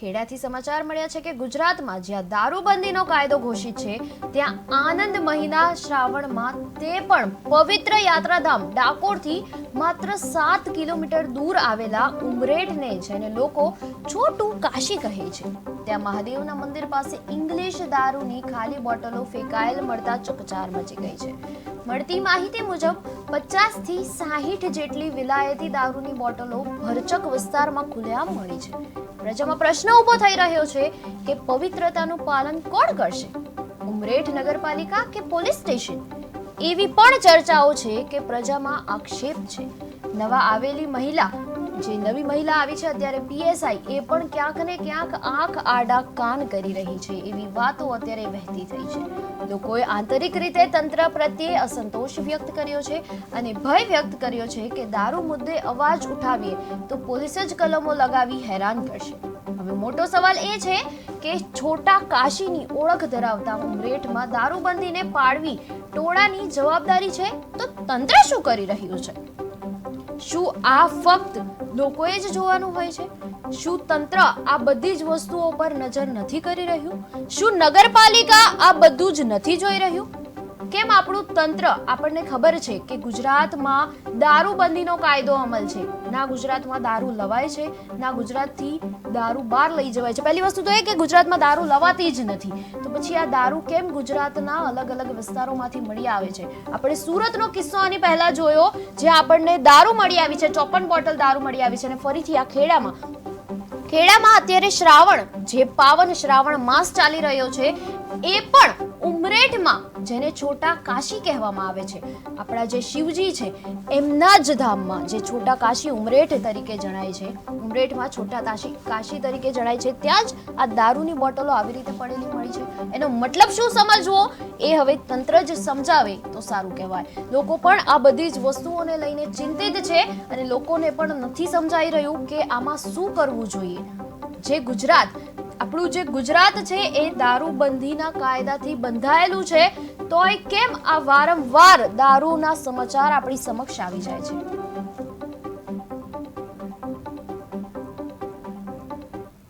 ખેડાથી સમાચાર મળ્યા છે કે ગુજરાતમાં જ્યાં દારૂબંધીનો કાયદો ઘોષિત છે, ત્યાં આનંદ મહિના શ્રાવણમાં તે પણ પવિત્ર યાત્રાધામ ડાકોરથી માત્ર સાત કિલોમીટર દૂર આવેલા ઉમરેઠને જેને લોકો છોટું કાશી કહે છે. ત્યાં મહાદેવના મંદિર પાસે ઇંગ્લિશ દારૂની ખાલી બોટલો ફેંકાયેલ મળતા ચકચાર મચી ગઈ છે. મળતી માહિતી મુજબ પચાસથી સાહીઠ જેટલી વિલાયતી દારૂની બોટલો ભરચક વિસ્તારમાં ખુલ્લેઆમ મળી છે. પ્રજામાં પ્રશ્ન ઊભો થઈ રહ્યો છે કે પવિત્રતાનું પાલન કોણ કરશે? ઉમરેઠ નગરપાલિકા કે પોલીસ સ્ટેશન? એવી પણ ચર્ચાઓ છે કે પ્રજામાં આક્ષેપ છે. નવા આવેલી મહિલા જે નવી મહિલા આવી છે અત્યારે પીએસઆઈ, એ પણ ક્યાંક ને ક્યાંક આંખ આડા કાન કરી રહી છે. એવી વાતો અત્યારે વહેતી થઈ છે. લોકોએ આંતરિક રીતે તંત્ર પ્રત્યે અસંતોષ વ્યક્ત કર્યો છે અને ભય વ્યક્ત કર્યો છે કે દારૂ મુદ્દે અવાજ ઉઠાવીએ તો પોલીસ જ કલમો લગાવી હેરાન કરશે. હવે મોટો સવાલ એ છે કે છોટા કાશીની ઓળખ ધરાવતા ઉમરેઠમાં દારૂબંધીને પાડવી ટોળાની જવાબદારી છે? તો તંત્ર શું કરી રહ્યું છે? શું આ ફક્ત લોકોએ જ જોવાનું હોય છે? શું તંત્ર આ બધી જ વસ્તુઓ પર નજર નથી કરી રહ્યું? શું નગરપાલિકા આ બધું જ નથી જોઈ રહ્યું? કેમ આપણું તંત્ર આપણને ખબર છે કે ગુજરાતમાં દારૂબંધીનો કાયદો અમલ છે? ના ગુજરાતમાં દારૂ લવાય છે, ના ગુજરાતથી દારૂ બહાર લઈ જવાય છે. પહેલી વસ્તુ તો એ કે ગુજરાતમાં દારૂ લવાતી જ નથી. તો પછી આ દારૂ કેમ ગુજરાતના અલગ અલગ વિસ્તારોમાંથી મળી આવે છે? આપણે સુરતનો કિસ્સો આની પહેલાં જોયો જે આપણને દારૂ મળી આવી છે, ચોપન બોટલ દારૂ મળી આવી છે અને ફરીથી આ ખેડામાં. ખેડામાં અત્યારે શ્રાવણ, જે પાવન શ્રાવણ માસ ચાલી રહ્યો છે, એ પણ ઉમરેઠમાં, જેને છોટા કાશી કહેવામાં આવે છે. આપણા જે શિવજી છે, એમના જ ધામમાં જે છોટા કાશી ઉમરેઠ તરીકે જણાય છે. ઉમરેઠમાં છોટા કાશી કાશી તરીકે જણાય છે. ત્યાં જ આ દારૂની બોટલો આવી રીતે પડેલી મળી છે. એનો મતલબ શું સમજવો? એ હવે તંત્ર જ સમજાવે તો સારું કહેવાય. લોકો પણ આ બધી જ વસ્તુઓને લઈને ચિંતિત છે અને લોકોને પણ નથી સમજાઈ રહ્યું કે આમાં શું કરવું જોઈએ. જે ગુજરાત આપણું જે ગુજરાત છે એ દારૂબંધીના કાયદાથી બંધાયેલું છે, તોય કેમ આ વારંવાર દારૂના સમાચાર આપણી સમક્ષ આવી જાય છે?